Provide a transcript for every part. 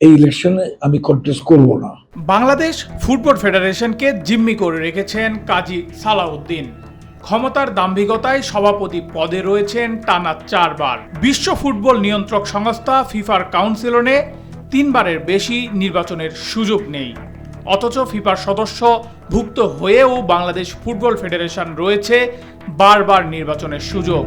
এই ইলেকশনে আমি কন্টেস্ট করব না। বাংলাদেশ ফুটবল ফেডারেশনকে জিম্মি করে রেখেছেন কাজী সালাউদ্দিন। ক্ষমতার দাম্ভিকতায় সভাপতি পদে রয়েছেন টানা চারবার। বিশ্ব ফুটবল নিয়ন্ত্রক সংস্থা ফিফার কাউন্সিলনে তিনবারের বেশি নির্বাচনের সুযোগ নেই। অথচ ফিফার সদস্য ভুক্ত হয়েও বাংলাদেশ ফুটবল ফেডারেশন রয়েছে বারবার নির্বাচনের সুযোগ।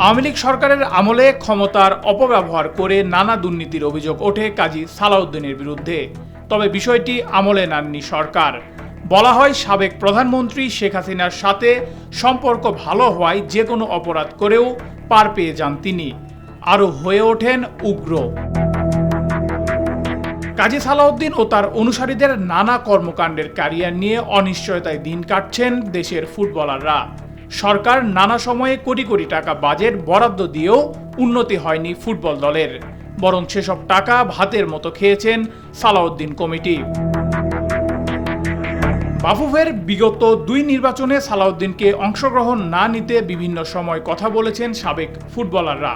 আওয়ামী লীগ সরকারের আমলে ক্ষমতার অপব্যবহার করে নানা দুর্নীতির অভিযোগ ওঠে কাজী সালাউদ্দিনের বিরুদ্ধে। তবে বিষয়টি আমলে নেননি সরকার। বলা হয়, সাবেক প্রধানমন্ত্রী শেখ হাসিনার সাথে সম্পর্ক ভালো হওয়ায় যে কোনো অপরাধ করেও পার পেয়ে যান তিনি। আরও হয়ে ওঠেন উগ্র। কাজী সালাউদ্দিন ও তার অনুসারীদের নানা কর্মকাণ্ডের ক্যারিয়ার নিয়ে অনিশ্চয়তায় দিন কাটছেন দেশের ফুটবলাররা। সরকার নানা সময়ে কোটি কোটি টাকা বাজেট বরাদ্দ দিয়েও উন্নতি হয়নি ফুটবল দলের। বরং সেসব টাকা ভাতের মতো খেয়েছেন সালাউদ্দিন কমিটি। বাফুফের বিগত দুই নির্বাচনে সালাউদ্দিনকে অংশগ্রহণ না নিতে বিভিন্ন সময় কথা বলেছেন সাবেক ফুটবলাররা।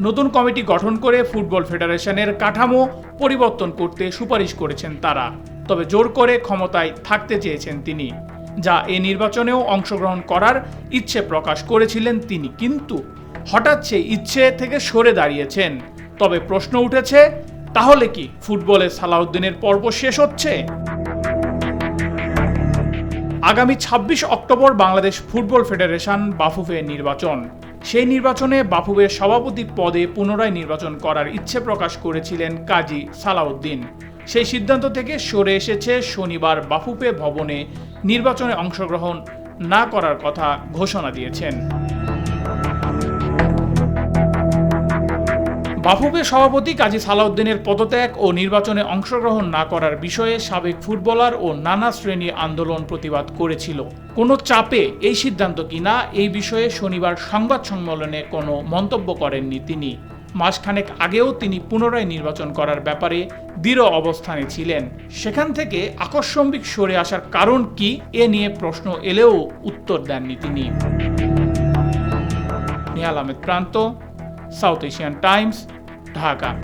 নতুন কমিটি গঠন করে ফুটবল ফেডারেশনের কাঠামো পরিবর্তন করতে সুপারিশ করেছেন তারা। তবে জোর করে ক্ষমতায় থাকতে চেয়েছেন তিনি। যা এই নির্বাচনেও অংশগ্রহণ করার ইচ্ছে প্রকাশ করেছিলেন তিনি। কিন্তু হঠাৎ সে ইচ্ছে থেকে সরে দাঁড়িয়েছেন। তবে প্রশ্ন উঠেছে, তাহলে কি ফুটবলে সালাউদ্দিনের পর্ব শেষ হচ্ছে? আগামী ২৬ October Bangladesh football federation Bafufe নির্বাচন। সেই নির্বাচনে বাফুফের সভাপতি পদে পুনরায় নির্বাচন করার ইচ্ছে প্রকাশ করেছিলেন কাজী সালাউদ্দিন। সেই সিদ্ধান্ত থেকে সরে এসেছে শনিবার বাফুফে ভবনে নির্বাচনে অংশগ্রহণ না করার কথা ঘোষণা দিয়েছেন। বাফুফে সভাপতি কাজী সালাউদ্দিনের পদত্যাগ ও নির্বাচনে অংশগ্রহণ না করার বিষয়ে সাবেক ফুটবলার ও নানা শ্রেণি আন্দোলন প্রতিবাদ করেছিল। কোনো চাপে এই সিদ্ধান্ত কিনা এই বিষয়ে শনিবার সংবাদ সম্মেলনে কোনো মন্তব্য করেননি তিনি। মাসখানেক আগেও তিনি পুনরায় নির্বাচন করার ব্যাপারে দৃঢ় অবস্থানে ছিলেন। সেখান থেকে আকস্মিক সরে আসার কারণ কি এ নিয়ে প্রশ্ন এলেও উত্তর দেননি তিনি। নিহাল আহমেদ প্রান্ত, সাউথ এশিয়ান টাইমস, ঢাকা।